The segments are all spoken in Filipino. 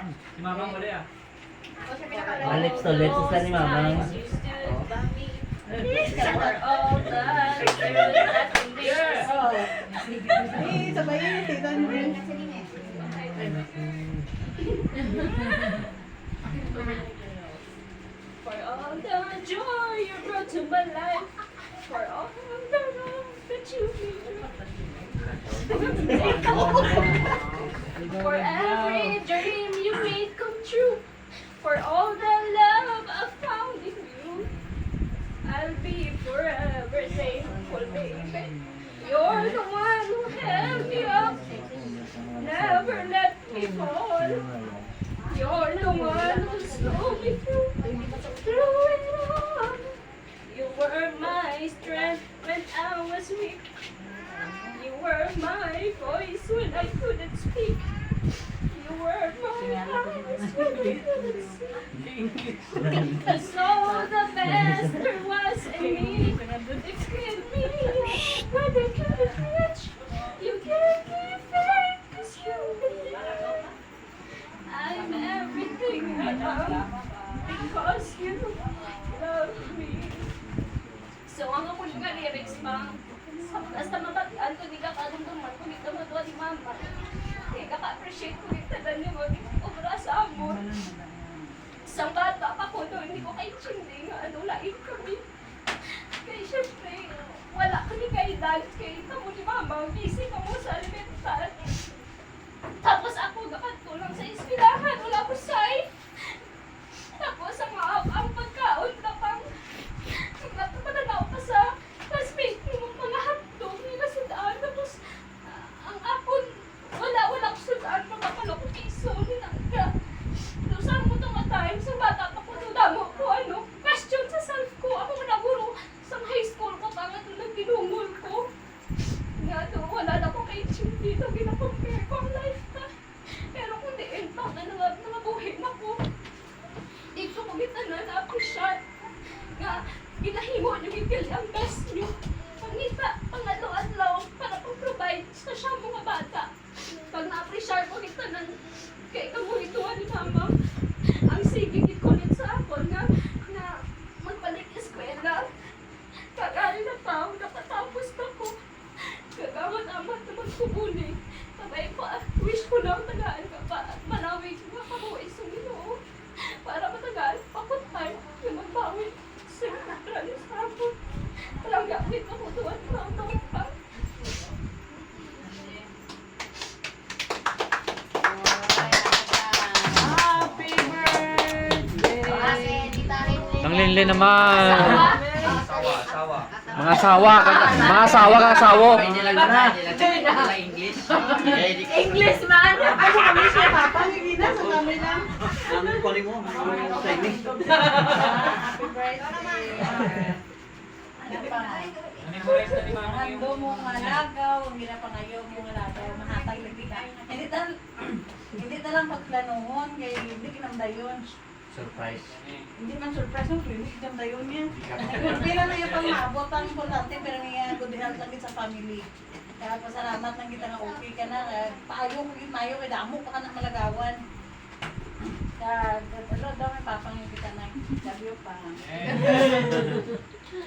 Si Mama wala ah. Mga lips to lips sa ni Mama. For all the joy you brought to my life. For all the love that you made. For every dream I'll be forever thankful, baby. You're the one who held me up. Never let me fall. You're the one who saw me through, through it all. You were my strength when I was weak. You were my voice when I couldn't speak. Couldn't see. So the best there was in me, it could be when I couldn't reach. You gave me faith 'cause you believe. I'm everything I am because you love me. So ang ako nga lyrics pa, basta mabatian ko, di ka ko, di ka matuwa ni mama. Di ka ka-appreciate ko, niyo mo, di ko obra sa amor. Isang bata pa ko doon, hindi ko kayo chindi nga ano, lain kami. Kaya syempre, wala kami kay dad, kay ito mo ni mama, busy ka mo sa elemental. Tapos ako nakatulong sa eskwelahan, wala ko say. Tapos ang, ang, ang pagkaon na pang nagpapadalaw pa sa classmate ko ng mga hotdog nila sa daan. Tapos ah, ang apon, wala, wala ko sa daan, mga palako piso, ninangga. So saan mo itong time, sa bata pa ko, damo ko, ano, question sa self ko. Ako mo naguro sa high school ko, pa nga ito nagtinungol ko. Nga to, wala na ko kay Chim dito, ginakompare ko ang life na. Pero kung di impact na nga, nangabuhin ako. Dito ko kita na na-appreciate nga ginahimo nyo gigil ang best nyo. Pangita, pangalo-adlaw para pag-provide sa siya mga bata. Pag na-appreciate ko kita na kay kamuhituan ni mama, ang sige gikulit sa ako na na magbalik eskwela. Kag-ari na tao, nakatapos na ko. Naman ko muli. Sabay ko, ah, wish ko lang tagaan ka pa. Manawig nga kamuhay sa Ginoo. Para matagal, pakutay, yung magbawi sa rally sa hapon. Walang gapit ako doon, parang tawag pa. Happy birthday! Ang linlin naman. Sawa, sawa. Mga asawa, mga asawa ka asawo. English. English man! Ano kami siya, Papa? Hindi na sa kami lang. Ang kunin mo, ang Chinese. Happy birthday! Hando mo nga lagaw, ang ginapangayaw mo nga lagaw, mahatag lagi ka. Hindi tal hindi talang pagplanuhon, kay hindi kinamdayon. Surprise. Hindi man surprise mo, hindi kinamdayon niya. Pila na yung pang maabot ang importante, pero nga good health lang din sa family. Kaya pasalamat lang kita nga okay ka na. Paayo ko yun, mayo, kaya damo pa ka na malagawan. Kaya, ano daw may papang yung kita na. Love you pa.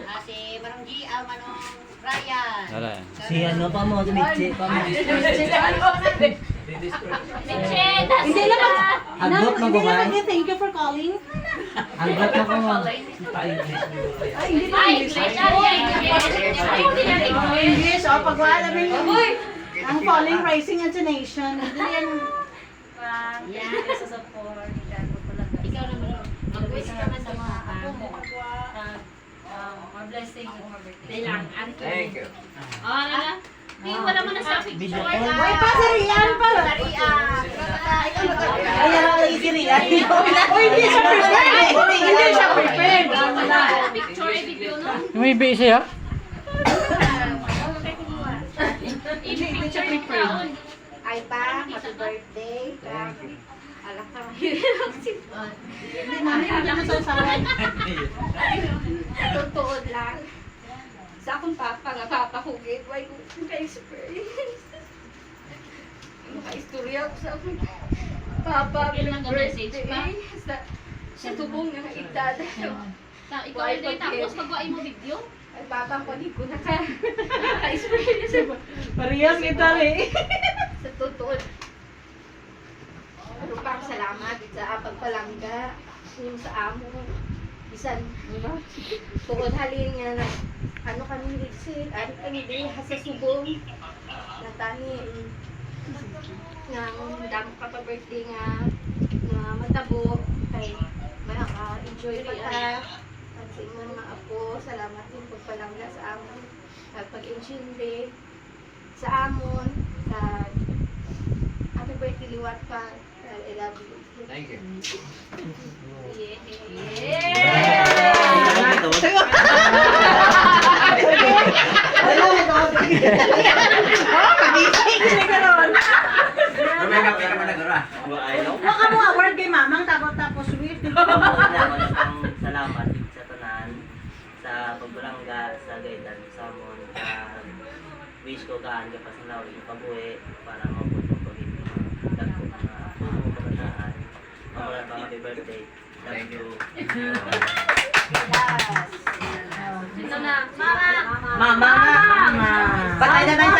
Ah, si Manong G, ah, Manong Ryan. Wala. Si ano pa mo, si Mitzi pa mo. That's Hindi lang mag- Hagot mo Hindi ba? naman thank you for calling. Hagot mo ko mo. Ay, hindi na Ay, English. English! Na! English, oh, pag wala namin ang falling rising as a nation. Hindi yan. Yan. sa support, gago talaga. Ikaw naman, mag-wish ka man sa mga Ako mo, mga blessing mo mga birthday. Dahil lang, ano to? Thank you. Oh, ano na? Hindi, wala mo na sa picture. Ay, pa, si Rian pa. Rian. Si Rian. Oh, hindi siya prepared. Hindi siya prepared. Picture, video, no? May busy ha? I-picture yung crown. Ay pa, happy birthday. Thank you. Alak ka Hindi hindi. Totoo lang. Sa akong papa nga, papa ko gateway ko ka-experience. Ano ka-istorya ko sa akong Papa, Yun lang ang message birthday. pa. Sa, sa tubong nga edad. Ta- Ikaw din, pag- tapos magawa mo video. Ay, papa ko di ko naka, naka-spray sa, Parehas kita rin. sa tutod. Ano pa, salamat sa pagpalangga. Yung sa amo. Bisan, ano, tuod halin nga na, ano kami ligsid, ari kami di sa subong. Natani, nga, damo ka pa birthday nga, nga matabo, kay, maka-enjoy pa ta. At sa imong mga apo, salamat din pagpalangga sa amon. At pag-intindi sa amon, sa happy birthday liwat pa. I love you. Thank you. May Baka mo award kay mamang tapos tapos sweet. Salamat sa tanan sa pagbulangga sa gaitan sa mon sa wish ko gaan ka pasalaw ipabuhi para mabot mo pag dagko mga ako kabataan. Pa happy birthday. Thank you. Ito na. Mama! Mama! Patay na tayo